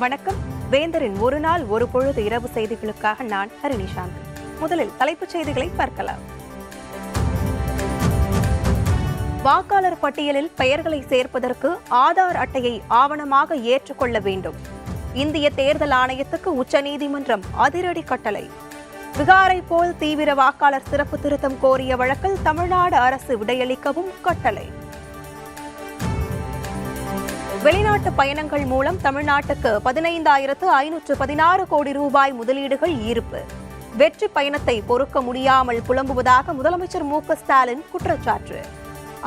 வணக்கம். வேந்தரின் ஒரு நாள் ஒரு பொழுது இரவு செய்திகளுக்காக நான் ஹரிணி முதலில் தலைப்புச் செய்திகளை பார்க்கலாம். வாக்காளர் பட்டியலில் பெயர்களை சேர்ப்பதற்கு ஆதார் அட்டையை ஆவணமாக ஏற்றுக்கொள்ள வேண்டும். இந்திய தேர்தல் ஆணையத்துக்கு உச்சநீதிமன்றம் அதிரடி கட்டளை. பிகாரை போல் தீவிர வாக்காளர் சிறப்பு திருத்தம் கோரிய வழக்கில் தமிழ்நாடு அரசு விடையளிக்கவும் கட்டளை. வெளிநாட்டு பயணங்கள் மூலம் தமிழ்நாட்டுக்கு பதினைந்தாயிரத்து ஐநூற்று பதினாறு கோடி ரூபாய் முதலீடுகள் ஈர்ப்பு. வெற்றி பயணத்தை பொறுக்க முடியாமல் புலம்புவதாக முதலமைச்சர் மு ஸ்டாலின் குற்றச்சாட்டு.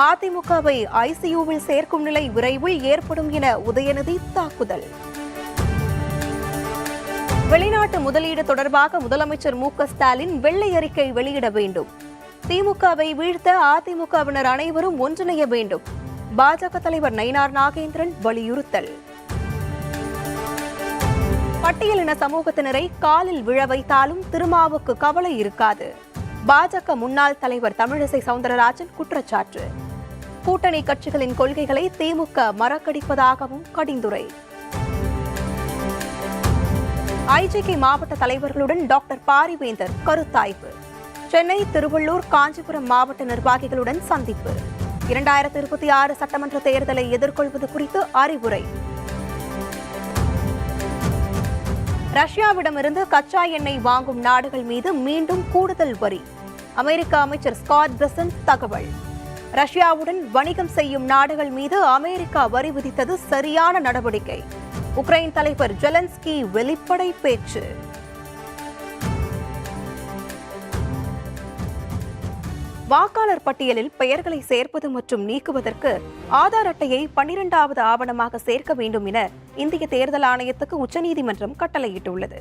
அதிமுகவை ஐசியூவில் சேர்க்கும் நிலை விரைவில் ஏற்படும் என உதயநிதி தாக்குதல். வெளிநாட்டு முதலீடு தொடர்பாக முதலமைச்சர் மு ஸ்டாலின் வெள்ளை அறிக்கை வெளியிட வேண்டும். திமுகவை வீழ்த்த அதிமுகவினர் அனைவரும் ஒன்றிணைய வேண்டும். பாஜக தலைவர் நயினார் நாகேந்திரன் வலியுறுத்தல். பட்டியலின சமூகத்தினரை காலில் விழ வைத்தாலும் திருமாவுக்கு கவலை இருக்காது. பாஜக முன்னாள் தலைவர் தமிழிசை சவுந்தரராஜன் குற்றச்சாட்டு. கூட்டணி கட்சிகளின் கொள்கைகளை திமுக மறக்கடிப்பதாகவும் கடிந்துரை. ஐஜிகே மாவட்ட தலைவர்களுடன் டாக்டர் பாரிவேந்தர் கருத்தாய்வு. சென்னை திருவள்ளூர் காஞ்சிபுரம் மாவட்ட நிர்வாகிகளுடன் சந்திப்பு. இரண்டாயிரத்தி இருபத்தி ஆறு சட்டமன்ற தேர்தலை எதிர்கொள்வது குறித்து அறிவுரை. ரஷ்யாவிடமிருந்து கச்சா எண்ணெய் வாங்கும் நாடுகள் மீது மீண்டும் கூடுதல் வரி. அமெரிக்க அமைச்சர் ஸ்காட் பிரசன் தகவல். ரஷ்யாவுடன் வணிகம் செய்யும் நாடுகள் மீது அமெரிக்கா வரி விதித்தது சரியான நடவடிக்கை. உக்ரைன் தலைவர் ஜெலன்ஸ்கி வெளிப்படை பேச்சு. வாக்காளர் பட்டியலில் பெயர்களை சேர்ப்பது மற்றும் நீக்குவதற்கு ஆதார் அட்டையை பன்னிரெண்டாவது ஆவணமாக சேர்க்க வேண்டும் என இந்திய தேர்தல் ஆணையத்துக்கு உச்சநீதிமன்றம் கட்டளையிட்டுள்ளது.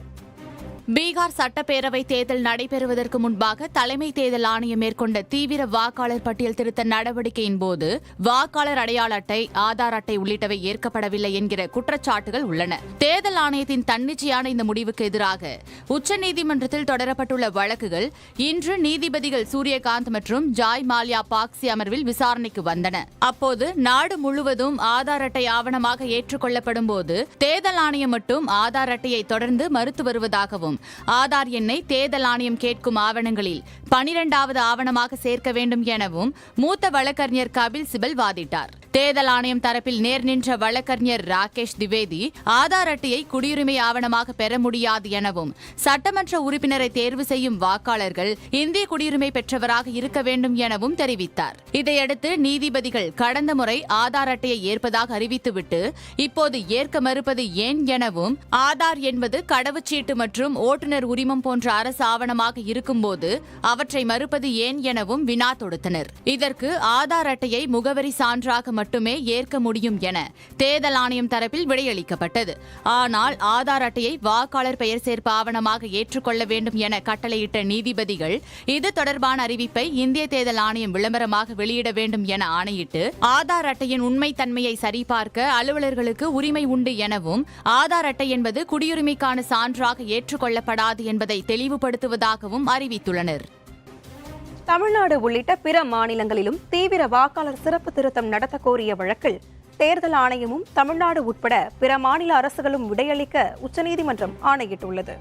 பீகார் சட்டப்பேரவை தேர்தல் நடைபெறுவதற்கு முன்பாக தலைமை தேர்தல் ஆணையம் மேற்கொண்ட தீவிர வாக்காளர் பட்டியல் திருத்த நடவடிக்கையின் போது வாக்காளர் அடையாள அட்டை ஆதார் அட்டை உள்ளிட்டவை ஏற்கப்படவில்லை என்கிற குற்றச்சாட்டுகள் உள்ளன. தேர்தல் ஆணையத்தின் தன்னிச்சையான இந்த முடிவுக்கு எதிராக உச்சநீதிமன்றத்தில் தொடரப்பட்டுள்ள வழக்குகள் இன்று நீதிபதிகள் சூரியகாந்த் மற்றும் ஜாய் மால்யா பாக்சி அமர்வில் விசாரணைக்கு வந்தன. அப்போது நாடு முழுவதும் ஆதார் அட்டை ஆவணமாக ஏற்றுக்கொள்ளப்படும் போது தேர்தல் ஆணையம் மட்டும் ஆதார் அட்டையை தொடர்ந்து மறுத்து வருவதாகவும் ஆதார் எண்ணை தேர்தல் ஆணையம் கேட்கும் ஆவணங்களில் பனிரெண்டாவது ஆவணமாக சேர்க்க வேண்டும் எனவும் மூத்த வழக்கறிஞர் கபில் சிபல் வாதிட்டார். தேர்தல் ஆணையம் தரப்பில் நேர் நின்ற வழக்கறிஞர் ராகேஷ் திவேதி ஆதார் அட்டையை குடியுரிமை ஆவணமாக பெற முடியாது எனவும் சட்டமன்ற உறுப்பினரை தேர்வு செய்யும் வாக்காளர்கள் இந்திய குடியுரிமை பெற்றவராக இருக்க வேண்டும் எனவும் தெரிவித்தார். இதையடுத்து நீதிபதிகள் கடந்த முறை ஆதார் அட்டையை ஏற்பதாக அறிவித்துவிட்டு இப்போது ஏற்க மறுப்பது ஏன் எனவும் ஆதார் என்பது கடவுச்சீட்டு மற்றும் ஓட்டுநர் உரிமம் போன்ற அரசு ஆவணமாக இருக்கும்போது அவற்றை மறுப்பது ஏன் எனவும் வினா தொடுத்தனர். இதற்கு ஆதார் அட்டையை முகவரி சான்றாக மட்டுமே ஏற்க முடியும் என தேர்தல் ஆணையம் தரப்பில் விடையளிக்கப்பட்டது. ஆனால் ஆதார் அட்டையை வாக்காளர் பெயர் சேர்ப்பு ஆவணமாக ஏற்றுக்கொள்ள வேண்டும் என கட்டளையிட்ட நீதிபதிகள் இது தொடர்பான அறிவிப்பை இந்திய தேர்தல் ஆணையம் விளம்பரமாக வெளியிட வேண்டும் என ஆணையிட்டு ஆதார் அட்டையின் உண்மைத்தன்மையை சரிபார்க்க அலுவலர்களுக்கு உரிமை உண்டு எனவும் ஆதார் அட்டை என்பது குடியுரிமைக்கான சான்றாக ஏற்றுக்கொள்ளப்படாது என்பதை தெளிவுபடுத்துவதாகவும் அறிவித்துள்ளனர். தமிழ்நாடு உள்ளிட்ட பிற மாநிலங்களிலும் தீவிர வாக்காளர் சிறப்பு திருத்தம் நடத்த கோரிய வழக்கில் தேர்தல் ஆணையமும் தமிழ்நாடு உட்பட பிற மாநில அரசுகளும் விடையளிக்க உச்சநீதிமன்றம் ஆணையிட்டுள்ளது.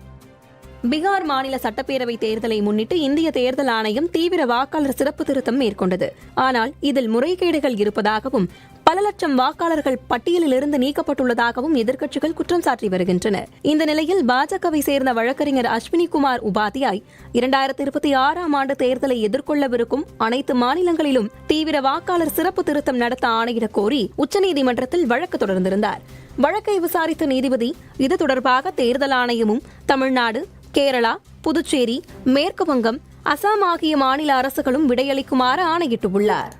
பீகார் மாநில சட்டப்பேரவை தேர்தலை முன்னிட்டு இந்திய தேர்தல் ஆணையம் தீவிர வாக்காளர் சிறப்பு திருத்தம் மேற்கொண்டது. ஆனால் இதில் முறைகேடுகள் இருப்பதாகவும் பல லட்சம் வாக்காளர்கள் பட்டியலிலிருந்து நீக்கப்பட்டுள்ளதாகவும் எதிர்க்கட்சிகள் குற்றம் சாட்டி வருகின்றன. இந்த நிலையில் பாஜகவை சேர்ந்த வழக்கறிஞர் அஸ்வினி குமார் உபாத்யாய் இரண்டாயிரத்தி இருபத்தி ஆறாம் ஆண்டு தேர்தலை எதிர்கொள்ளவிருக்கும் அனைத்து மாநிலங்களிலும் தீவிர வாக்காளர் சிறப்பு திருத்தம் நடத்த ஆணையிடக் கோரி உச்சநீதிமன்றத்தில் வழக்கு தொடர்ந்திருந்தார். வழக்கை விசாரித்த நீதிபதி இது தொடர்பாக தேர்தல் ஆணையமும் தமிழ்நாடு கேரளா புதுச்சேரி மேற்கு வங்கம் அசாம் ஆகிய மாநில அரசுகளும் விடையளிக்குமாறு ஆணையிட்டுள்ளார்.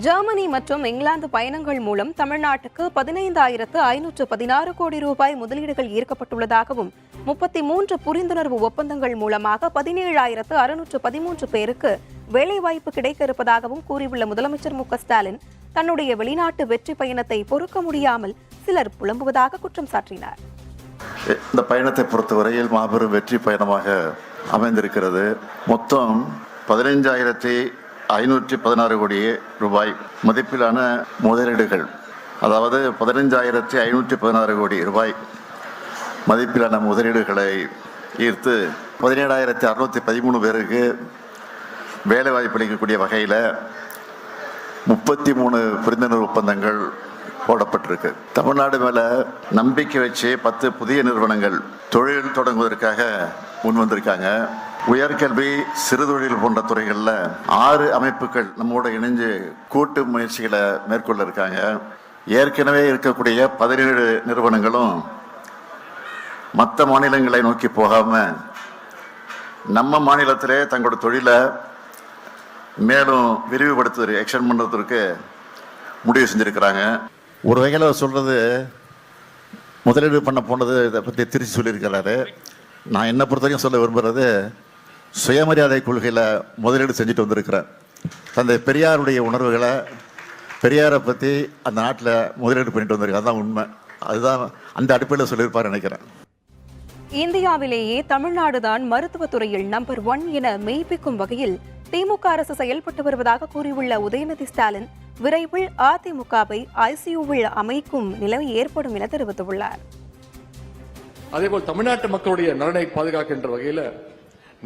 ஜெர்மனி மற்றும் இங்கிலாந்து பயணங்கள் மூலம் தமிழ்நாட்டுக்கு பதினைந்தாயிரத்து ஐநூற்று பதினாறு கோடி ரூபாய் முதலீடுகள் ஈர்க்கப்பட்டுள்ளதாகவும் முப்பத்தி மூன்று புரிந்துணர்வு ஒப்பந்தங்கள் மூலமாக பதினேழாயிரத்து அறுநூற்று பதிமூன்று பேருக்கு வேலைவாய்ப்பு கிடைக்க இருப்பதாகவும் கூறியுள்ள முதலமைச்சர் மு ஸ்டாலின் தன்னுடைய வெளிநாட்டு வெற்றி பயணத்தை பொறுக்க முடியாமல் சிலர் புலம்புவதாக குற்றம் சாட்டினார். இந்த பயணத்தை பொறுத்தவரையில் மாபெரும் வெற்றி பயணமாக அமைந்திருக்கிறது. மொத்தம் பதினைஞ்சாயிரத்தி ஐநூற்றி பதினாறு கோடி ரூபாய் மதிப்பிலான முதலீடுகள் அதாவது பதினைஞ்சாயிரத்தி ஐநூற்றி பதினாறு கோடி ரூபாய் மதிப்பிலான முதலீடுகளை ஈர்த்து பதினேழாயிரத்தி அறுநூற்றி பதிமூணு பேருக்கு வேலை வாய்ப்பு அளிக்கக்கூடிய வகையில் முப்பத்தி மூணு புரிந்துணர்வு ஒப்பந்தங்கள் போடப்பட்டிருக்கு. தமிழ்நாடு மேலே நம்பிக்கை வச்சு பத்து புதிய நிறுவனங்கள் தொழில் தொடங்குவதற்காக முன் வந்திருக்காங்க உயர்கல்வி சிறுதொழில் போன்ற துறைகளில் ஆறு அமைப்புகள் நம்மோட இணைஞ்சு கூட்டு முயற்சிகளை மேற்கொள்ள இருக்காங்க. ஏற்கனவே இருக்கக்கூடிய பதினேழு நிறுவனங்களும் மற்ற மாநிலங்களை நோக்கி போகாமல் நம்ம மாநிலத்திலே தங்களோட தொழிலை மேலும் விரிவுபடுத்துவது எக்ஸ்டெண்ட் பண்ணுறதுக்கு முடிவு செஞ்சுருக்கிறாங்க. ஒரு வகையில் சொல்கிறது முதலீடு பண்ண போனது இதை பற்றி திருச்சி சொல்லியிருக்கிறாரு. நான் என்னை பொறுத்த வரைக்கும் சொல்ல விரும்புகிறது சுயமரியாதை கொள்கையில் முதலீடு செஞ்சுட்டு வந்திருக்கிறேன். தந்தை பெரியாருடைய உணர்வுகளை பெரியாரை பற்றி அந்த நாட்டில் முதலீடு பண்ணிட்டு வந்திருக்கேன் அதுதான் உண்மை. அதுதான் அந்த அடிப்படையில் சொல்லியிருப்பார் நினைக்கிறேன். இந்தியாவிலேயே தமிழ்நாடுதான் மருத்துவத் துறையில் நம்பர் ஒன் என மெய்ப்பிக்கும் வகையில் திமுக அரசு செயல்பட்டு வருவதாக கூறியுள்ள உதயநிதி ஸ்டாலின் விரைவில் அதிமுகவை ஐசியூவில் அமைக்கும் நிலைமை ஏற்படும் என தெரிவித்துள்ளார். அதேபோல் தமிழ்நாட்டு மக்களுடைய நலனை பாதுகாக்கின்ற வகையில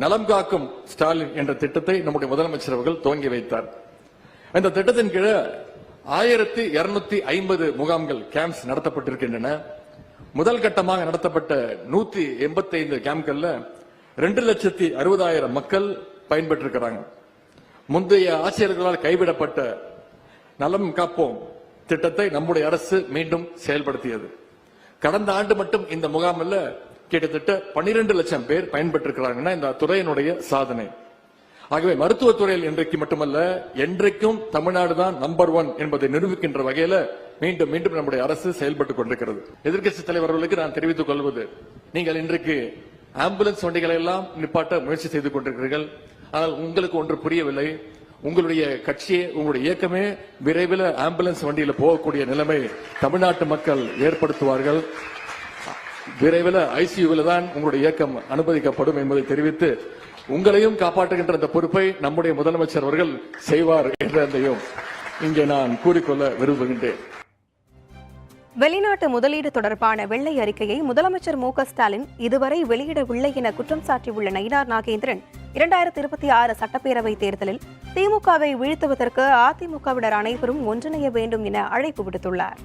நலம் காக்கும் ஸ்டாலின் என்ற திட்டத்தை நம்முடைய முதலமைச்சர் அவர்கள் துவங்கி வைத்தார். இந்த திட்டத்தின் கீழே ஆயிரத்தி இருநூத்தி ஐம்பது முகாம்கள் கேம்ப்ஸ் நடத்தப்பட்டிருக்கின்றன. முதல் கட்டமாக நடத்தப்பட்ட நூத்தி எண்பத்தி ஐந்து கேம்ப்கள்ல ரெண்டு லட்சத்தி அறுபதாயிரம் மக்கள் பயன்பெற்றிருக்கிறாங்க. முந்தைய ஆட்சியர்களால் கைவிடப்பட்ட நலம் காப்போம் திட்டத்தை நம்முடைய அரசு மீண்டும் செயல்படுத்தியது. கடந்த ஆண்டு மட்டும் இந்த முகாமில் கிட்டத்தட்ட 12 லட்சம் பேர் பயன்பெற்றிருக்கிறாங்கன்னா இந்த துறையினுடைய சாதனை. ஆகவே மருத்துவத்துறையில் இன்றைக்கு மட்டுமல்ல என்றைக்கும் தமிழ்நாடு தான் நம்பர் ஒன் என்பதை நிரூபிக்கின்ற வகையில மீண்டும் மீண்டும் நம்முடைய அரசு செயல்பட்டுக் கொண்டிருக்கிறது. எதிர்க்கட்சி தலைவர்களுக்கு நான் தெரிவித்துக் கொள்வது நீங்கள் இன்றைக்கு ஆம்புலன்ஸ் வண்டிகளை எல்லாம் நிப்பாட்ட முயற்சி செய்து கொண்டிருக்கிறீர்கள். ஆனால் உங்களுக்கு ஒன்று புரியவில்லை உங்களுடைய கட்சியே உங்களுடைய இயக்கமே விரைவில் ஆம்புலன்ஸ் வண்டியில் போகக்கூடிய நிலைமை தமிழ்நாட்டு மக்கள் ஏற்படுத்துவார்கள். விரைவில் ஐசியூவில் தான் உங்களுடைய இயக்கம் அனுமதிக்கப்படும் என்பதை தெரிவித்து உங்களையும் காப்பாற்றுகின்ற அந்த பொறுப்பை நம்முடைய முதலமைச்சர் அவர்கள் செய்வார் என்றதையும் இங்கே நான் கூறிக்கொள்ள விரும்புகின்றேன். வெளிநாட்டு முதலீடு தொடர்பான வெள்ளை அறிக்கையை முதலமைச்சர் மு க ஸ்டாலின் இதுவரை வெளியிடவில்லை என குற்றம் சாட்டியுள்ள நயினார் நாகேந்திரன் இரண்டாயிரத்தி இருபத்தி ஆறு சட்டப்பேரவை தேர்தலில் திமுகவை வீழ்த்துவதற்கு அதிமுகவினர் அனைவரும் ஒன்றிணைய வேண்டும் என அழைப்பு விடுத்துள்ளார்.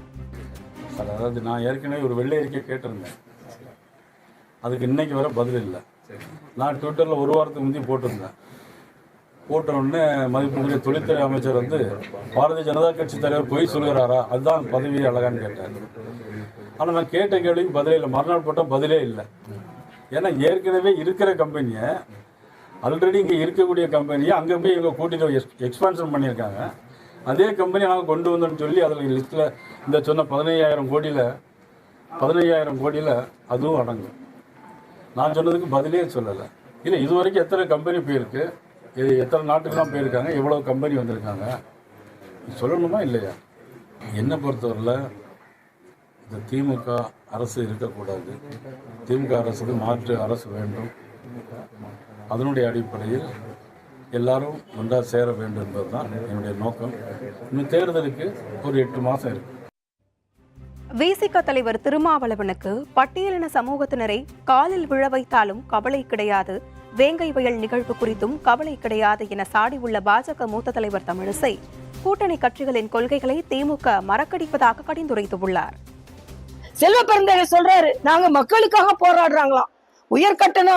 அதாவது நான் ஏற்கனவே ஒரு வெள்ளை அறிக்கை கேட்டிருந்தேன். அதுக்கு இன்னைக்கு வர பதில் இல்லை. நான் ட்விட்டரில் ஒரு வாரத்துக்கு முந்தைய போட்டிருந்தேன். போட்ட உடனே மதிப்புக்குரிய தொழில்துறை அமைச்சர் வந்து பாரதிய ஜனதா கட்சி தலைவர் பொய் சொல்கிறாரா அதுதான் பதவி அழகான்னு கேட்டார். ஆனால் நான் கேட்ட கேள்விக்கு பதிலே இல்லை. மறுநாள் போட்டால் பதிலே இல்லை. ஏன்னா ஏற்கனவே இருக்கிற கம்பெனியை ஆல்ரெடி இங்கே இருக்கக்கூடிய கம்பெனியை அங்கே போய் இவங்க கூட்டிட்டு எக்ஸ்பான்ஷன் பண்ணியிருக்காங்க. அதே கம்பெனி நாங்கள் கொண்டு வந்தோம்னு சொல்லி அதில் லிஸ்ட்டில் இந்த சொன்ன பதினையாயிரம் கோடியில் பதினையாயிரம் கோடியில் அதுவும் அடங்கும். நான் சொன்னதுக்கு பதிலே சொல்லலை. இல்லை இது வரைக்கும் எத்தனை கம்பெனி போயிருக்கு? இது எத்தனை நாட்டுக்கெலாம் போயிருக்காங்க? எவ்வளோ கம்பெனி வந்திருக்காங்க? சொல்லணுமா இல்லையா? என்னை பொறுத்தவரையில் இந்த திமுக அரசு இருக்கக்கூடாது. திமுக அரசுக்கு மாற்று அரசு வேண்டும். அதனுடைய அடிப்படையில் எல்லாரும் ஒன்றாக சேர வேண்டும் என்பதுதான் என்னுடைய நோக்கம். இன்னும் தேர்தலுக்கு ஒரு எட்டு மாதம் இருக்குது விசிக தலைவர் திருமாவளவனுக்கு பட்டியலின சமூகத்தினரை காலில் விழ வைத்தாலும் கவலை கிடையாது. வேங்கை வயல் நிகழ்வு குறித்தும் கவலை கிடையாது என சாடியுள்ள பாஜக மூத்த தலைவர் தமிழிசை கூட்டணி கட்சிகளின் கொள்கைகளை திமுக மறக்கடிப்பதாக கடிந்துரைத்துள்ளார் செல்வ பெருந்தகை சொல்றாரு நாங்க மக்களுக்காக போராடுறாங்களாம். உயர் கட்டண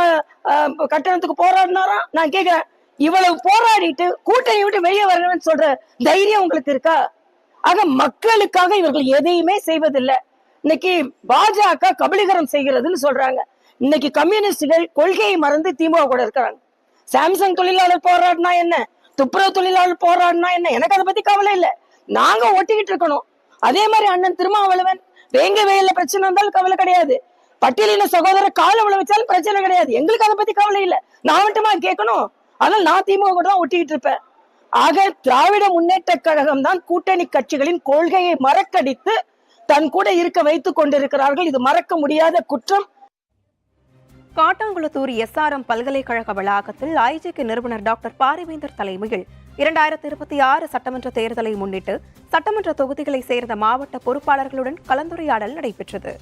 கட்டணத்துக்கு போராடினாரா? நான் கேக்குறேன். இவ்வளவு போராடிட்டு கூட்டணி விட்டு வெளியே வரணும்னு சொல்ற தைரியம் உங்களுக்கு இருக்கா? ஆக மக்களுக்காக இவர்கள் எதையுமே செய்வதில்லை. இன்னைக்கு பாஜக கபலீகரம் செய்கிறதுன்னு சொல்றாங்க. இன்னைக்கு கம்யூனிஸ்டுகள் கொள்கையை மறந்து திமுக கூட இருக்கிறாங்க. சாம்சங் தொழிலாளர் போராடினா என்ன? துப்புரவு தொழிலாளர் போராடினா என்ன? எனக்கு அதை பத்தி கவலை இல்லை. நாங்க ஒட்டிக்கிட்டு இருக்கணும். அதே மாதிரி அண்ணன் திருமாவளவன் வேங்க வெயில்ல பிரச்சனை வந்தாலும் கவலை கிடையாது. பட்டியலின சகோதரர் கால வச்சாலும் பிரச்சனை கிடையாது. எங்களுக்கு அதை பத்தி கவலை இல்லை. நான் மட்டுமா கேட்கணும்? அதனால நான் திமுக கூட தான் ஒட்டிக்கிட்டு இருப்பேன். ஆக திராவிட முன்னேற்ற கழகம் தான் கூட்டணி கட்சிகளின் கொள்கையை மறக்கடித்து தன் கூட இருக்க வைத்துக் கொண்டிருக்கிறார்கள். இது மறக்க முடியாத குற்றம். காட்டாங்குளத்தூர் எஸ்ஆர்எம் பல்கலைக்கழக வளாகத்தில் ஐஜேகே நிறுவனர் டாக்டர் பாரிவேந்தர் தலைமையில் இரண்டாயிரத்தி இருபத்தி ஆறு சட்டமன்ற தேர்தலை முன்னிட்டு சட்டமன்ற தொகுதிகளை சேர்ந்த மாவட்ட பொறுப்பாளர்களுடன் கலந்துரையாடல் நடைபெற்றது.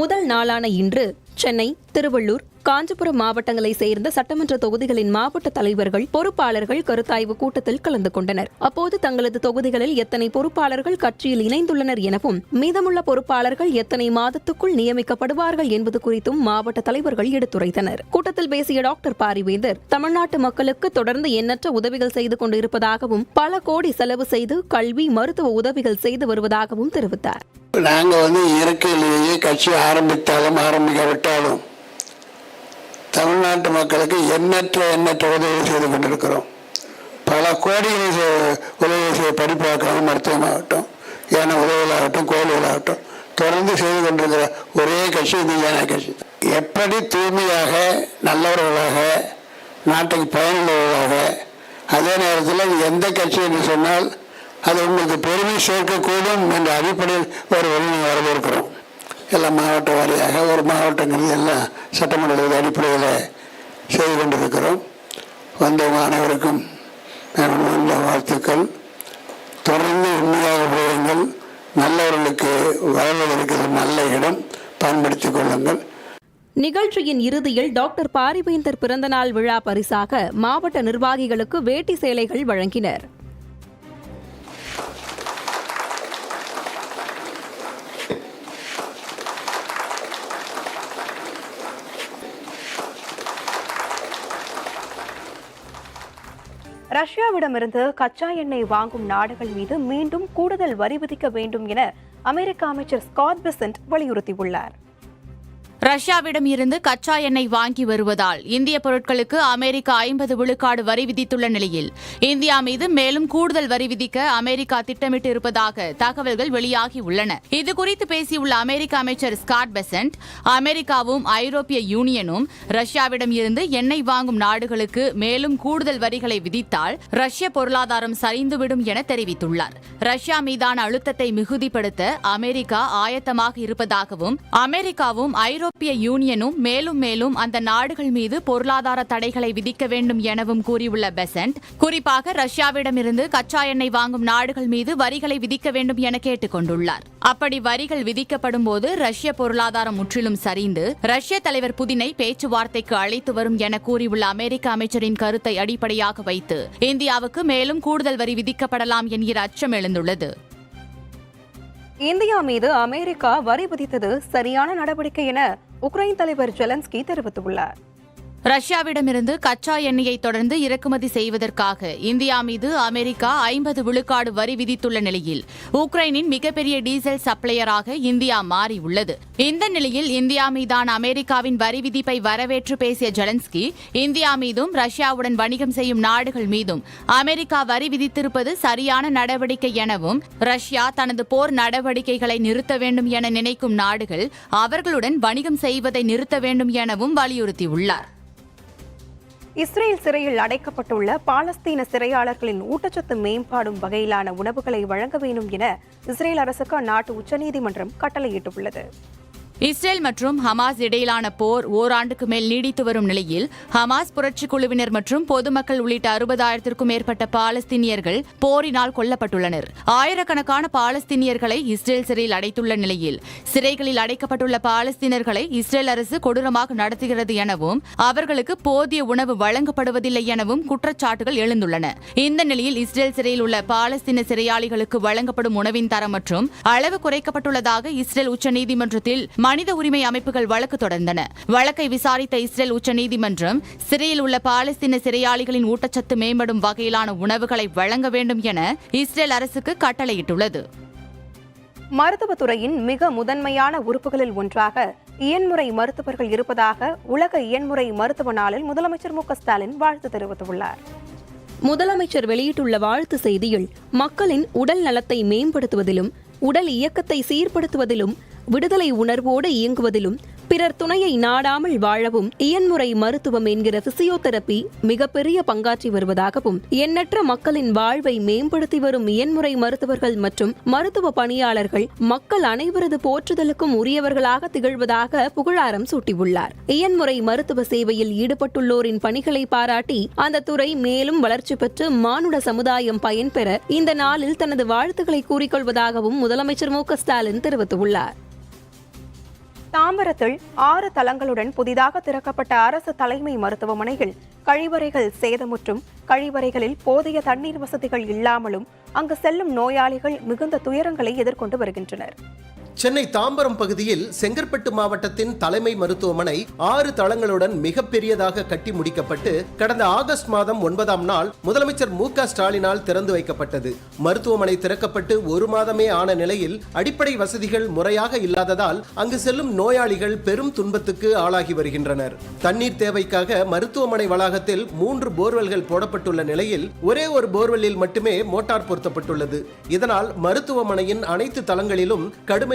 முதல் நாளான இன்று சென்னை திருவள்ளூர் காஞ்சிபுரம் மாவட்டங்களை சேர்ந்த சட்டமன்ற தொகுதிகளின் மாவட்ட தலைவர்கள் பொறுப்பாளர்கள் கருத்தாய்வு கூட்டத்தில் கலந்து கொண்டனர். அப்போது தங்களது தொகுதிகளில் எத்தனை பொறுப்பாளர்கள் கட்சியில் இணைந்துள்ளனர் எனவும் மீதமுள்ள பொறுப்பாளர்கள் எத்தனை மாதத்துக்குள் நியமிக்கப்படுவார்கள் என்பது குறித்தும் மாவட்ட தலைவர்கள் எடுத்துரைத்தனர். கூட்டத்தில் பேசிய டாக்டர் பாரிவேந்தர் தமிழ்நாட்டு மக்களுக்கு தொடர்ந்து எண்ணற்ற உதவிகள் செய்து கொண்டிருப்பதாகவும் பல கோடி செலவு செய்து கல்வி மருத்துவ உதவிகள் செய்து வருவதாகவும் தெரிவித்தார். நாங்கள் வந்து இயற்கையிலேயே கட்சி ஆரம்பித்தாலும் ஆரம்பிக்காவிட்டாலும் தமிழ்நாட்டு மக்களுக்கு எண்ணற்ற எண்ணற்ற உதவி செய்து கொண்டிருக்கிறோம். பல கோடிகளை உதவி செய்ய படிப்பாக்கணும் மருத்துவமாகட்டும் ஏன உதவிகளாகட்டும் கோயில்களாகட்டும் தொடர்ந்து செய்து கொண்டிருக்கிற ஒரே கட்சி இந்த ஏனா கட்சி. எப்படி தூய்மையாக நல்லவர்களாக நாட்டுக்கு பயனுள்ளவர்களாக அதே நேரத்தில் எந்த கட்சி என்று சொன்னால் அது உங்களுக்கு பெருமை சேர்க்கக்கூடும் என்ற அடிப்படையில் ஒரு வழி வரவேற்கிறோம். எல்லாம் மாவட்ட வாரியாக ஒரு மாவட்டங்களில் எல்லாம் சட்டமன்ற அடிப்படையில் செய்து கொண்டிருக்கிறோம். வந்தவங்க அனைவருக்கும் நல்ல வாழ்த்துக்கள். தொடர்ந்து உண்மையாக போயுங்கள் நல்லவர்களுக்கு வாழ்வதற்கு நல்ல இடம். பயன்படுத்திக் கொள்ளுங்கள். நிகழ்ச்சியின் இறுதியில் டாக்டர் பாரிவேந்தர் பிறந்தநாள் விழா பரிசாக மாவட்ட நிர்வாகிகளுக்கு வேட்டி சேலைகள் வழங்கினர். ரஷ்யாவிடமிருந்து கச்சா எண்ணெய் வாங்கும் நாடுகள் மீது மீண்டும் கூடுதல் வரி விதிக்க வேண்டும் என அமெரிக்க அமைச்சர் ஸ்காட் பெசன்ட் வலியுறுத்தியுள்ளார். ரஷ்யாவிடம் இருந்து கச்சா எண்ணெய் வாங்கி வருவதால் இந்திய பொருட்களுக்கு அமெரிக்கா ஐம்பது விழுக்காடு வரி விதித்துள்ள நிலையில். இந்தியா மீது மேலும் கூடுதல் வரி விதிக்க அமெரிக்கா திட்டமிட்டு இருப்பதாக தகவல்கள் வெளியாகி உள்ளன. இதுகுறித்து பேசியுள்ள அமெரிக்க அமைச்சர் ஸ்காட் பெசன்ட் அமெரிக்காவும் ஐரோப்பிய யூனியனும் ரஷ்யாவிடம் இருந்து எண்ணெய் வாங்கும் நாடுகளுக்கு மேலும் கூடுதல் வரிகளை விதித்தால் ரஷ்ய பொருளாதாரம் சரிந்துவிடும் என தெரிவித்துள்ளார். ரஷ்யா மீதான அழுத்தத்தை மிகுதிப்படுத்த அமெரிக்கா ஆயத்தமாக இருப்பதாகவும் அமெரிக்காவும் ஐரோப்பிய யூனியனும் மேலும் மேலும் அந்த நாடுகள் மீது பொருளாதார தடைகளை விதிக்க வேண்டும் எனவும் கூறியுள்ள பெசன்ட் குறிப்பாக ரஷ்யாவிடமிருந்து கச்சா எண்ணெய் வாங்கும் நாடுகள் மீது வரிகளை விதிக்க வேண்டும் என கேட்டுக் கொண்டுள்ளார் அப்படி வரிகள் விதிக்கப்படும் போது ரஷ்ய பொருளாதாரம் முற்றிலும் சரிந்து ரஷ்ய தலைவர் புதினை பேச்சுவார்த்தைக்கு அழைத்து வரும் என கூறியுள்ள அமெரிக்க அமைச்சரின் கருத்தை அடிப்படையாக வைத்து இந்தியாவுக்கு மேலும் கூடுதல் வரி விதிக்கப்படலாம் என்கிற அச்சம் எழுந்துள்ளது. இந்தியா மீது அமெரிக்கா வரி விதித்தது சரியான நடவடிக்கை என உக்ரைன் தலைவர் ஜெலன்ஸ்கி தெரிவித்துள்ளார். ரஷ்யாவிடமிருந்து கச்சா எண்ணெயை தொடர்ந்து இறக்குமதி செய்வதற்காக இந்தியா மீது அமெரிக்கா ஐம்பது விழுக்காடு வரி விதித்துள்ள நிலையில் உக்ரைனின் மிகப்பெரிய டீசல் சப்ளையராக இந்தியா மாறியுள்ளது. இந்த நிலையில் இந்தியா மீதான அமெரிக்காவின் வரி விதிப்பை வரவேற்று பேசிய ஜெலன்ஸ்கி இந்தியா மீதும் ரஷ்யாவுடன் வணிகம் செய்யும் நாடுகள் மீதும் அமெரிக்கா வரி விதித்திருப்பது சரியான நடவடிக்கை எனவும் ரஷ்யா தனது போர் நடவடிக்கைகளை நிறுத்த வேண்டும் என நினைக்கும் நாடுகள் அவர்களுடன் வணிகம் செய்வதை நிறுத்த வேண்டும் எனவும் வலியுறுத்தியுள்ளார். இஸ்ரேல் சிறையில் அடைக்கப்பட்டுள்ள பாலஸ்தீன சிறையாளர்களின் ஊட்டச்சத்து மேம்பாடும் வகையிலான உணவுகளை வழங்க வேண்டும் என இஸ்ரேல் அரசுக்கு அந்நாட்டு உச்சநீதிமன்றம் கட்டளையிட்டுள்ளது. இஸ்ரேல் மற்றும் ஹமாஸ் இடையிலான போர் ஓராண்டுக்கு மேல் நீடித்து வரும் நிலையில் ஹமாஸ் புரட்சி குழுவினர் மற்றும் பொதுமக்கள் உள்ளிட்ட அறுபதாயிரத்திற்கும் மேற்பட்ட பாலஸ்தீனியர்கள் போரினால் கொல்லப்பட்டுள்ளனர். ஆயிரக்கணக்கான பாலஸ்தீனியர்களை இஸ்ரேல் சிறையில் அடைத்துள்ள நிலையில் சிறைகளில் அடைக்கப்பட்டுள்ள பாலஸ்தீனர்களை இஸ்ரேல் அரசு கொடூரமாக நடத்துகிறது எனவும் அவர்களுக்கு போதிய உணவு வழங்கப்படுவதில்லை எனவும் குற்றச்சாட்டுகள் எழுந்துள்ளன. இந்த நிலையில் இஸ்ரேல் சிறையில் உள்ள பாலஸ்தீன சிறையாளிகளுக்கு வழங்கப்படும் உணவின் தரம் மற்றும் அளவு குறைக்கப்பட்டுள்ளதாக இஸ்ரேல் உச்சநீதிமன்றத்தில் மனித உரிமை அமைப்புகள் வழக்கு தொடர்ந்தன. வழக்கை விசாரித்த இஸ்ரேல் உச்சநீதிமன்றம் சிறையில் உள்ள பாலஸ்தீன சிறையாளிகளின் ஊட்டச்சத்து மேம்படும் வகையிலான உணவுகளை வழங்க வேண்டும் என இஸ்ரேல் அரசுக்கு கட்டளையிட்டுள்ளது. மருத்துவத்துறையின் மிக முதன்மையான உறுப்புகளில் ஒன்றாக இயன்முறை மருத்துவர்கள் இருப்பதாக உலக இயன்முறை மருத்துவ நாளில் முதலமைச்சர் மு க ஸ்டாலின் வாழ்த்து தெரிவித்துள்ளார். முதலமைச்சர் வெளியிட்டுள்ள வாழ்த்து செய்தியில் மக்களின் உடல் நலத்தை மேம்படுத்துவதிலும் உடல் இயக்கத்தை சீர்படுத்துவதிலும் விடுதலை உணர்வோடு இயங்குவதிலும் பிறர் துணையை நாடாமல் வாழவும் இயன்முறை மருத்துவம் என்கிற பிசியோதெரபி மிகப்பெரிய பங்காற்றி வருவதாகவும் எண்ணற்ற மக்களின் வாழ்வை மேம்படுத்தி வரும் இயன்முறை மருத்துவர்கள் மற்றும் மருத்துவ பணியாளர்கள் மக்கள் அனைவரது போற்றுதலுக்கும் உரியவர்களாக திகழ்வதாக புகழாரம் சூட்டியுள்ளார். இயன்முறை மருத்துவ சேவையில் ஈடுபட்டுள்ளோரின் பணிகளை பாராட்டி அந்த துறை மேலும் வளர்ச்சி பெற்று மானுட சமுதாயம் பயன்பெற இந்த நாளில் தனது வாழ்த்துக்களை கூறிக்கொள்வதாகவும் முதலமைச்சர் மு ஸ்டாலின் தெரிவித்துள்ளார். தாம்பரத்தில் ஆறு தளங்களுடன் புதிதாக திறக்கப்பட்ட அரசு தலைமை மருத்துவமனையில் கழிவறைகள் சேதமுற்றும் கழிவறைகளில் போதிய தண்ணீர் வசதிகள் இல்லாமலும் அங்கு செல்லும் நோயாளிகள் மிகுந்த துயரங்களை எதிர்கொண்டு வருகின்றனர். சென்னை தாம்பரம் பகுதியில் செங்கற்பட்டு மாவட்டத்தின் தலைமை மருத்துவமனை ஆறு தளங்களுடன் மிகப்பெரியதாக கட்டி முடிக்கப்பட்டு கடந்த ஆகஸ்ட் மாதம் ஒன்பதாம் நாள் முதலமைச்சர் மு க ஸ்டாலினால் திறந்து வைக்கப்பட்டது. மருத்துவமனை திறக்கப்பட்டு ஒரு மாதமே ஆன நிலையில் அடிப்படை வசதிகள் முறையாக இல்லாததால் அங்கு செல்லும் நோயாளிகள் பெரும் துன்பத்துக்கு ஆளாகி வருகின்றனர். தண்ணீர் தேவைக்காக மருத்துவமனை வளாகத்தில் மூன்று போர்வெல்கள் போடப்பட்டுள்ள நிலையில் ஒரே ஒரு போர்வெல்லில் மட்டுமே மோட்டார் பொருத்தப்பட்டுள்ளது. இதனால் மருத்துவமனையின் அனைத்து தளங்களிலும்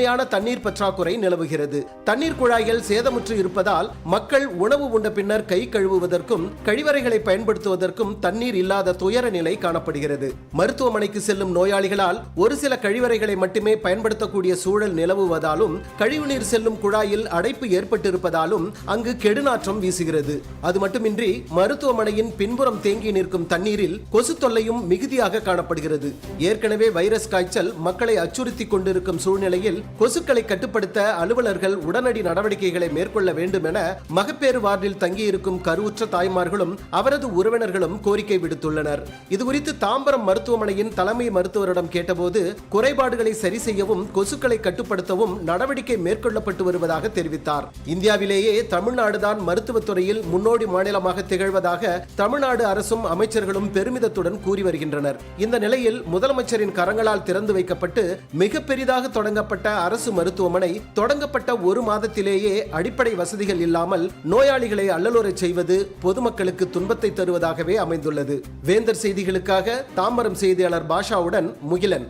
கடுமையான தண்ணீர் பற்றாக்குறை நிலவுகிறது. தண்ணீர் குழாய்கள் சேதமுற்று இருப்பதால் மக்கள் உணவு உண்ட பின்னர் கை கழுவுவதற்கும் கழிவறைகளை பயன்படுத்துவதற்கும் தண்ணீர் இல்லாத துயர நிலை காணப்படுகிறது. மருத்துவமனைக்கு செல்லும் நோயாளிகளால் ஒரு சில கழிவறைகளை மட்டுமே பயன்படுத்தக்கூடிய சூழல் நிலவுவதாலும் கழிவுநீர் செல்லும் குழாயில் அடைப்பு ஏற்பட்டிருப்பதாலும் அங்கு கெடுநாற்றம் வீசுகிறது. அது மட்டுமின்றி மருத்துவமனையின் பின்புறம் தேங்கி நிற்கும் தண்ணீரில் கொசு தொல்லையும் மிகுதியாக காணப்படுகிறது. ஏற்கனவே வைரஸ் காய்ச்சல் மக்களை அச்சுறுத்தி கொண்டிருக்கும் சூழ்நிலையில் கொசுக்களை கட்டுப்படுத்த அலுவலர்கள் உடனடி நடவடிக்கைகளை மேற்கொள்ள வேண்டும் என மகப்பேறு வார்டில் தங்கியிருக்கும் கருவுற்ற தாய்மார்களும் அவரது உறவினர்களும் கோரிக்கை விடுத்துள்ளனர். இதுகுறித்து தாம்பரம் மருத்துவமனையின் தலைமை மருத்துவரிடம் கேட்டபோது குறைபாடுகளை சரி செய்யவும் கொசுக்களை கட்டுப்படுத்தவும் நடவடிக்கை மேற்கொள்ளப்பட்டு வருவதாக தெரிவித்தார். இந்தியாவிலேயே தமிழ்நாடுதான் மருத்துவத்துறையில் முன்னோடி மாநிலமாக திகழ்வதாக தமிழ்நாடு அரசும் அமைச்சர்களும் பெருமிதத்துடன் கூறி வருகின்றனர். இந்த நிலையில் முதலமைச்சரின் கரங்களால் திறந்து வைக்கப்பட்டு மிக பெரிதாக தொடங்கப்பட்ட அரசு மருத்துவமனை தொடங்கப்பட்ட ஒரு மாதத்திலேயே அடிப்படை வசதிகள் இல்லாமல் நோயாளிகளை அல்லலுறச் செய்வது பொதுமக்களுக்கு துன்பத்தை தருவதாகவே அமைந்துள்ளது. வேந்தர் செய்திகளுக்காக தாம்பரம் செய்தியாளர் பாஷாவுடன் முகிலன்.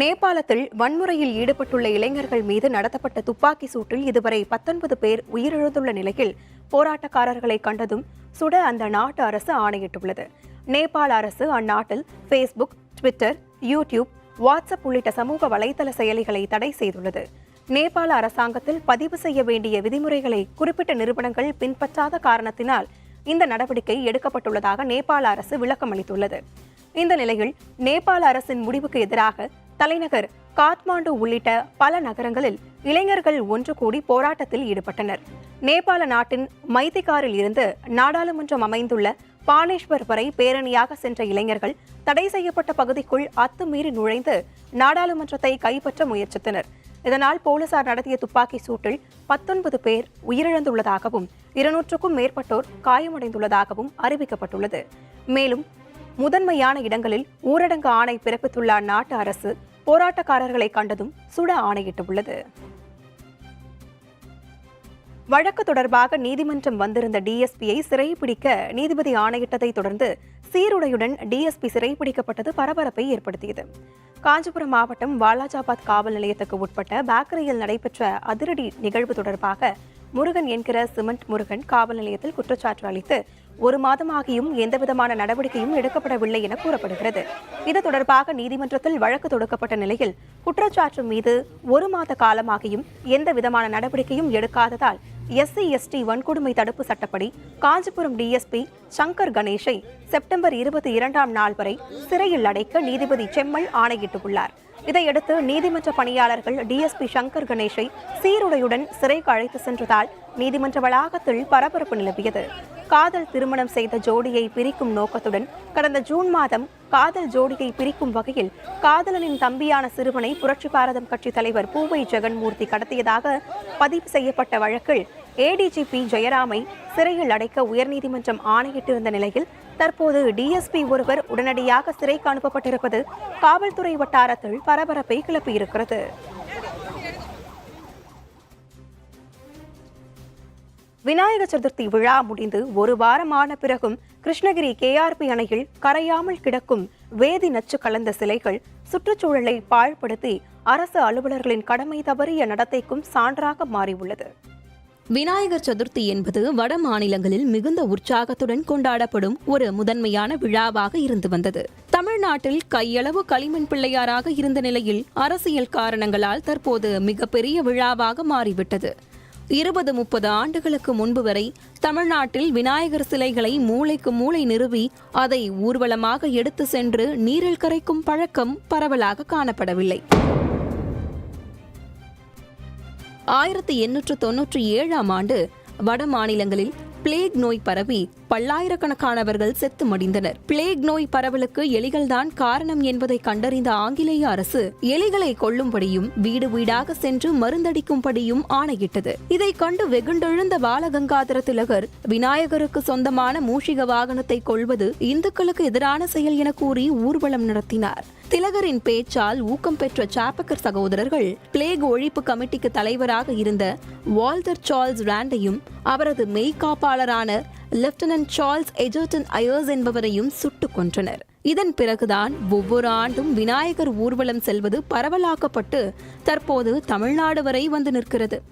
நேபாளத்தில் வன்முறையில் ஈடுபட்டுள்ள இளைஞர்கள் மீது நடத்தப்பட்ட துப்பாக்கி சூட்டில் இதுவரை பத்தொன்பது பேர் உயிரிழந்துள்ள நிலையில் போராட்டக்காரர்களை கண்டதும் சுட அந்த நாட்டு அரசு ஆணையிட்டுள்ளது. நேபாள அரசு அந்நாட்டில் ஃபேஸ்புக் ட்விட்டர் யூடியூப் வாட்ஸ்அப் உள்ளிட்ட சமூக வலைதள செயலிகளை தடை செய்துள்ளது. நேபாள அரசாங்கத்தில் பதிவு செய்ய வேண்டிய விதிமுறைகளை குறிப்பிட்ட நிறுவனங்கள் பின்பற்றாத காரணத்தினால் இந்த நடவடிக்கை எடுக்கப்பட்டுள்ளதாக நேபாள அரசு விளக்கம் அளித்துள்ளது. இந்த நிலையில் நேபாள அரசின் முடிவுக்கு எதிராக தலைநகர் காத்மாண்டு உள்ளிட்ட பல நகரங்களில் இளைஞர்கள் ஒன்று கூடி போராட்டத்தில் ஈடுபட்டனர். நேபாள நாட்டின் மைதிகாரில் இருந்து நாடாளுமன்றம் அமைந்துள்ள பானேஸ்வர் வரை பேரணியாக சென்ற இளைஞர்கள் தடை செய்யப்பட்ட பகுதிக்குள் அத்துமீறி நுழைந்து நாடாளுமன்றத்தை கைப்பற்ற முயற்சித்தனர். இதனால் போலீசார் நடத்திய துப்பாக்கி சூட்டில் பத்தொன்பது பேர் உயிரிழந்துள்ளதாகவும் இருநூற்றுக்கும் மேற்பட்டோர் காயமடைந்துள்ளதாகவும் அறிவிக்கப்பட்டுள்ளது. மேலும் முதன்மையான இடங்களில் ஊரடங்கு ஆணை பிறப்பித்துள்ள அந்நாட்டு அரசு போராட்டக்காரர்களை கண்டதும் சுட ஆணையிட்டுள்ளது. வழக்கு தொடர்பாக நீதிமன்றம் வந்திருந்த டிஎஸ்பியை சிறைப்பிடிக்க நீதிபதி ஆணையிட்டதை தொடர்ந்து சீருடையுடன் டிஎஸ்பி சிறைப்பிடிக்கப்பட்டது பரபரப்பை ஏற்படுத்தியது. காஞ்சிபுரம் மாவட்டம் வாலாஜாபாத் காவல் நிலையத்துக்கு உட்பட்ட பேக்கரியில் நடைபெற்ற அதிரடி நிகழ்வு தொடர்பாக முருகன் என்கிற சிமெண்ட் முருகன் காவல் நிலையத்தில் குற்றச்சாட்டு அளித்து ஒரு மாதமாகியும் எந்தவிதமான நடவடிக்கையும் எடுக்கப்படவில்லை என கூறப்படுகிறது. இது தொடர்பாக நீதிமன்றத்தில் வழக்கு தொடுக்கப்பட்ட நிலையில் குற்றச்சாட்டு மீது ஒரு மாத காலமாகியும் எந்த விதமான நடவடிக்கையும் எடுக்காததால் எஸ்சி எஸ்டி வன்கொடுமை தடுப்பு சட்டப்படி காஞ்சிபுரம் டிஎஸ்பி சங்கர் கணேஷை செப்டம்பர் இருபத்தி இரண்டாம் நாள் வரை சிறையில் அடைக்க நீதிபதி செம்மல் ஆணையிட்டுள்ளார் இதையடுத்து நீதிமன்ற பணியாளர்கள் டிஎஸ்பி சங்கர் கணேஷை சீருடையுடன் சிறைக்கு அழைத்து சென்றதால் நீதிமன்ற வளாகத்தில் பரபரப்பு நிலவியது. காதல் திருமணம் செய்த ஜோடியை பிரிக்கும் நோக்கத்துடன் கடந்த ஜூன் மாதம் காதல் ஜோடியை பிரிக்கும் வகையில் காதலனின் தம்பியான சிறுவனை புரட்சி பாரதம் கட்சி தலைவர் பூவை ஜெகன்மூர்த்தி கடத்தியதாக பதிவு செய்யப்பட்ட வழக்கில் ஏடிஜிபி ஜெயராமை சிறையில் அடைக்க உயர்நீதிமன்றம் ஆணையிட்டிருந்த நிலையில் தற்போது டிஎஸ்பி ஒருவர் உடனடியாக சிறைக்கு அனுப்பப்பட்டிருப்பது காவல்துறை வட்டாரத்தில் பரபரப்பை கிளப்பியிருக்கிறது. விநாயகர் சதுர்த்தி விழா முடிந்து ஒரு வாரமான பிறகும் கிருஷ்ணகிரி கேஆர்பி அணையில் கரையாமல் கிடக்கும் வேதி நச்சு கலந்த சிலைகள் சுற்றுச்சூழலை பாழ்படுத்தி அரசு அலுவலர்களின் கடமை தவறிய நடத்தைக்கும் சான்றாக மாறியுள்ளது. விநாயகர் சதுர்த்தி என்பது வட மாநிலங்களில் மிகுந்த உற்சாகத்துடன் கொண்டாடப்படும் ஒரு முதன்மையான விழாவாக இருந்து வந்தது. தமிழ்நாட்டில் கையளவு களிமண் பிள்ளையாராக இருந்த நிலையில் அரசியல் காரணங்களால் தற்போது மிகப்பெரிய விழாவாக மாறிவிட்டது. இருபது முப்பது ஆண்டுகளுக்கு முன்பு வரை தமிழ்நாட்டில் விநாயகர் சிலைகளை மூளைக்கு மூளை நிறுவி அதை ஊர்வலமாக எடுத்து சென்று நீரில் கரைக்கும் பழக்கம் பரவலாக காணப்படவில்லை. ஆயிரத்தி எண்ணூற்று தொன்னூற்றி ஏழாம் ஆண்டு வட மாநிலங்களில் பிளேக் நோய் பரவி பல்லாயிரக்கணக்கானவர்கள் செத்து மடிந்தனர். பிளேக் நோய் பரவலுக்கு எலிகள்தான் காரணம் என்பதை கண்டறிந்த ஆங்கிலேய அரசு எலிகளை கொல்லும்படியும் வீடு வீடாக சென்று மருந்தடிக்கும்படியும் ஆணையிட்டது. இதை கண்டு வெகுண்டெழுந்த பாலகங்காதர திலகர் விநாயகருக்கு சொந்தமான மூஷிக வாகனத்தை கொள்வது இந்துக்களுக்கு எதிரான செயல் என கூறி ஊர்வலம் நடத்தினார். திலகரின் பேச்சால் ஊக்கம் பெற்ற சாப்பக்கர் சகோதரர்கள் பிளேக் ஒழிப்பு கமிட்டிக்கு தலைவராக இருந்த வால்டர் சார்ல்ஸ் ராண்டையும் அவரது மெய்காப்பாளரான லெப்டினன்ட் சார்ல்ஸ் எஜர்டன் அயர்ஸ் என்பவரையும் சுட்டுக் கொன்றனர். இதன் பிறகுதான் ஒவ்வொரு ஆண்டும் விநாயகர் ஊர்வலம் செல்வது பரவலாக்கப்பட்டு தற்போது தமிழ்நாடு வரை வந்து நிற்கிறது.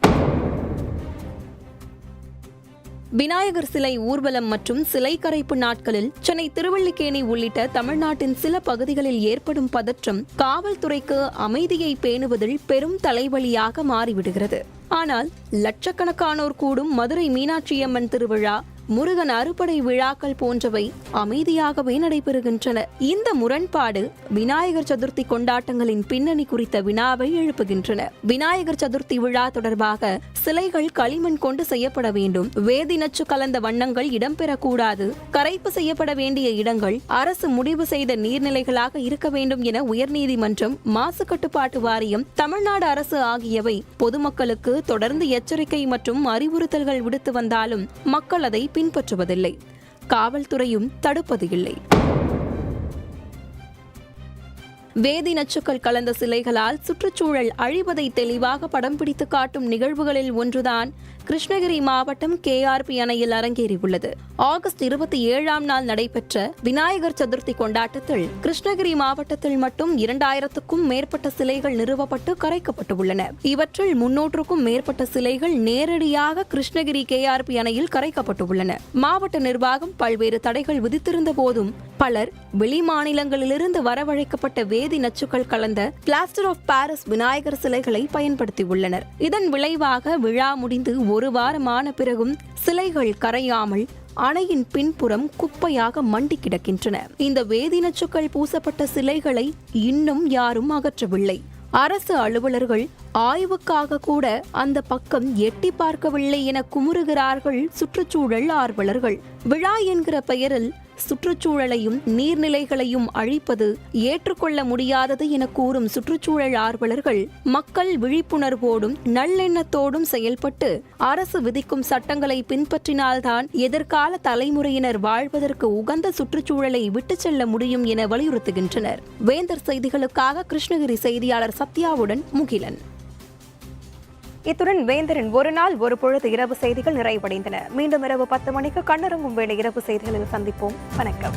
விநாயகர் சிலை ஊர்வலம் மற்றும் சிலை கரைப்பு நாட்களில் சென்னை திருவள்ளிக்கேணி உள்ளிட்ட தமிழ்நாட்டின் சில பகுதிகளில் ஏற்படும் பதற்றம் காவல்துறைக்கு அமைதியை பேணுவதில் பெரும் தலைவலியாக மாறிவிடுகிறது. ஆனால் லட்சக்கணக்கானோர் கூடும் மதுரை மீனாட்சியம்மன் திருவிழா முருகன் அறுபடை விழாக்கள் போன்றவை அமைதியாகவே நடைபெறுகின்றன. இந்த முரண்பாடு விநாயகர் சதுர்த்தி கொண்டாட்டங்களின் பின்னணி குறித்த வினாவை எழுப்புகின்றன. விநாயகர் சதுர்த்தி விழா தொடர்பாக சிலைகள் களிமண் கொண்டு செய்யப்பட வேண்டும். வேதி நச்சு கலந்த வண்ணங்கள் இடம்பெறக்கூடாது. கரைப்பு செய்யப்பட வேண்டிய இடங்கள் அரசு முடிவு செய்த நீர்நிலைகளாக இருக்க வேண்டும் என உயர்நீதிமன்றம் மாசு கட்டுப்பாட்டு வாரியம் தமிழ்நாடு அரசு ஆகியவை பொதுமக்களுக்கு தொடர்ந்து எச்சரிக்கை மற்றும் அறிவுறுத்தல்கள் விடுத்து வந்தாலும் மக்கள் அதை பின்பற்றுவதில்லை. காவல்துறையும் தடுப்பது இல்லை. வேதி நச்சுக்கள் கலந்த சிலைகளால் சுற்றுச்சூழல் அழிவதை தெளிவாக படம் பிடித்து காட்டும் நிகழ்வுகளில் ஒன்றுதான் கிருஷ்ணகிரி மாவட்டம் கேஆர்பி அணையில் அரங்கேறியுள்ளது. ஆகஸ்ட் இருபத்தி ஏழாம் நாள் நடைபெற்ற விநாயகர் சதுர்த்தி கொண்டாட்டத்தில் கிருஷ்ணகிரி மாவட்டத்தில் மட்டும் இரண்டாயிரத்துக்கும் மேற்பட்ட சிலைகள் நிறுவப்பட்டு கரைக்கப்பட்டுள்ளன. இவற்றில் முன்னூற்றுக்கும் மேற்பட்ட சிலைகள் நேரடியாக கிருஷ்ணகிரி கேஆர்பி அணையில் கரைக்கப்பட்டுள்ளன. மாவட்ட நிர்வாகம் பல்வேறு தடைகள் விதித்திருந்த போதும் பலர் வெளி மாநிலங்களிலிருந்து வரவழைக்கப்பட்ட வேதி நச்சுக்கள் கலந்த பிளாஸ்டர் ஆஃப் பாரிஸ் விநாயகர் சிலைகளை பயன்படுத்தியுள்ளனர். இதன் விளைவாக விழா முடிந்து ஒரு வாரமான பிறகும் சிலைகள் கரையாமல் அணையின் பின்புறம் குப்பையாக மண்டி கிடக்கின்றன. இந்த வேதி நச்சுக்கள் பூசப்பட்ட சிலைகளை இன்னும் யாரும் அகற்றவில்லை. அரசு அலுவலர்கள் ஆய்வுக்காக கூட அந்த பக்கம் எட்டி பார்க்கவில்லை என குமுறுகிறார்கள் சுற்றுச்சூழல் ஆர்வலர்கள். விழா என்கிற பெயரில் சுற்றுச்சூழலையும் நீர்நிலைகளையும் அழிப்பது ஏற்றுக்கொள்ள முடியாதது என கூறும் சுற்றுச்சூழல் ஆர்வலர்கள் மக்கள் விழிப்புணர்வோடும் நல்லெண்ணத்தோடும் செயல்பட்டு அரசு விதிக்கும் சட்டங்களை பின்பற்றினால்தான் எதிர்கால தலைமுறையினர் வாழ்வதற்கு உகந்த சுற்றுச்சூழலை விட்டுச் செல்ல முடியும் என வலியுறுத்துகின்றனர். வேந்தர் செய்திகளுக்காக கிருஷ்ணகிரி செய்தியாளர் சத்யாவுடன் முகிலன். இத்துடன் வேந்தரின் ஒரு நாள் ஒரு பொழுது இரவு செய்திகள் நிறைவடைந்தன. மீண்டும் இரவு பத்து மணிக்கு கண்ணறங்கும் வேளை இரவு செய்திகளில் சந்திப்போம். வணக்கம்.